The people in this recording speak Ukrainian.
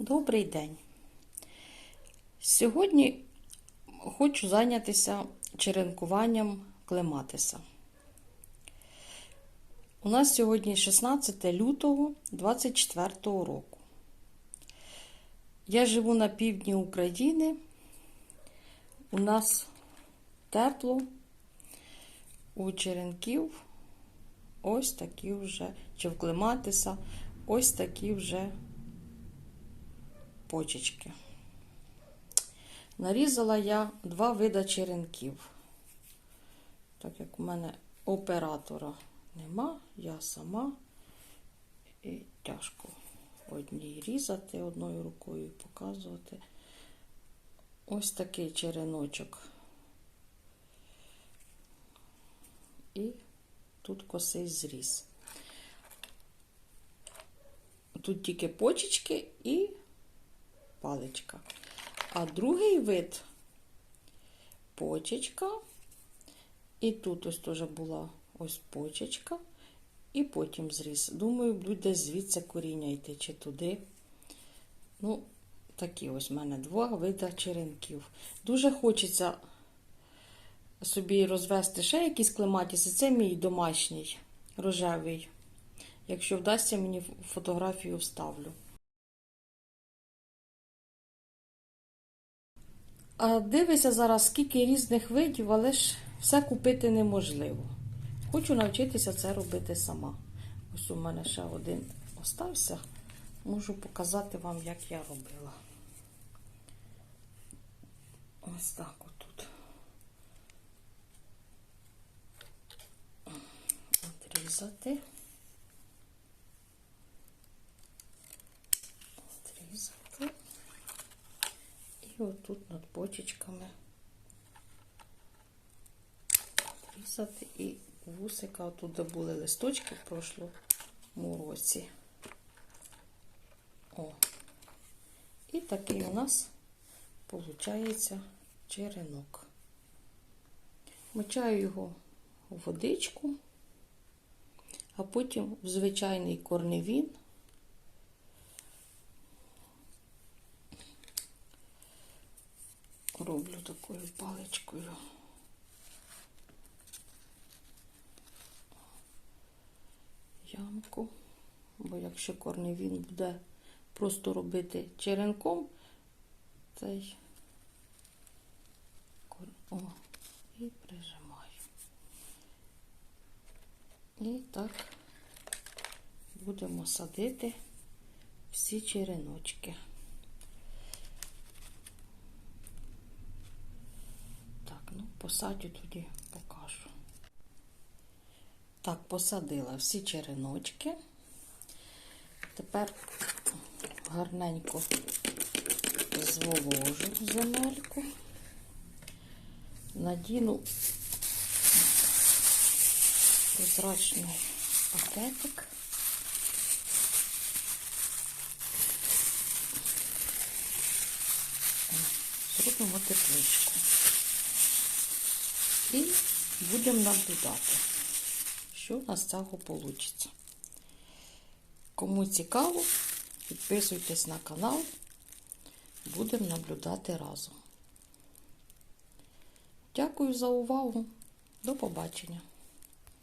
Добрий день. Сьогодні хочу зайнятися черенкуванням клематиса. У нас сьогодні 16 лютого 24 року. Я живу на півдні України. У нас тепло, у черенків ось такі вже, чи в клематиса, ось такі вже почечки. Нарізала я два вида черенків. Так як у мене оператора нема, я сама і тяжко одній різати одною рукою і показувати. Ось такий череночок. І тут косий зріз. Тут тільки почечки і паличка. А другий вид почечка. І тут ось теж була ось почечка. І потім зріз. Думаю, буде звідси коріння йти чи туди. Ну, такі ось в мене два вида черенків. Дуже хочеться собі розвести ще якісь клематіси. Це мій домашній рожевий. Якщо вдасться, мені фотографію вставлю. Дивися зараз, скільки різних видів, але ж все купити неможливо. Хочу навчитися це робити сама. Ось у мене ще один остався. Можу показати вам, як я робила. Ось так отут. Отрізати. І отут над почечками різати і вусика, отут де були листочки в прошлому році. О. І такий у нас виходить черенок. Мочаю його в водичку, а потім в звичайний корневін. Роблю такою паличкою. Ямку, бо якщо корневін буде просто робити черенком, цей О, і прижимаю. І так будемо садити всі череночки. Ну, посадю тоді покажу. Так, посадила всі череночки. Тепер гарненько зволожу земельку, надіну прозрачний пакетик. Зробимо тепличку. І будемо наблюдати, що у нас з цього вийде. Кому цікаво, підписуйтесь на канал, будемо наблюдати разом. Дякую за увагу. До побачення!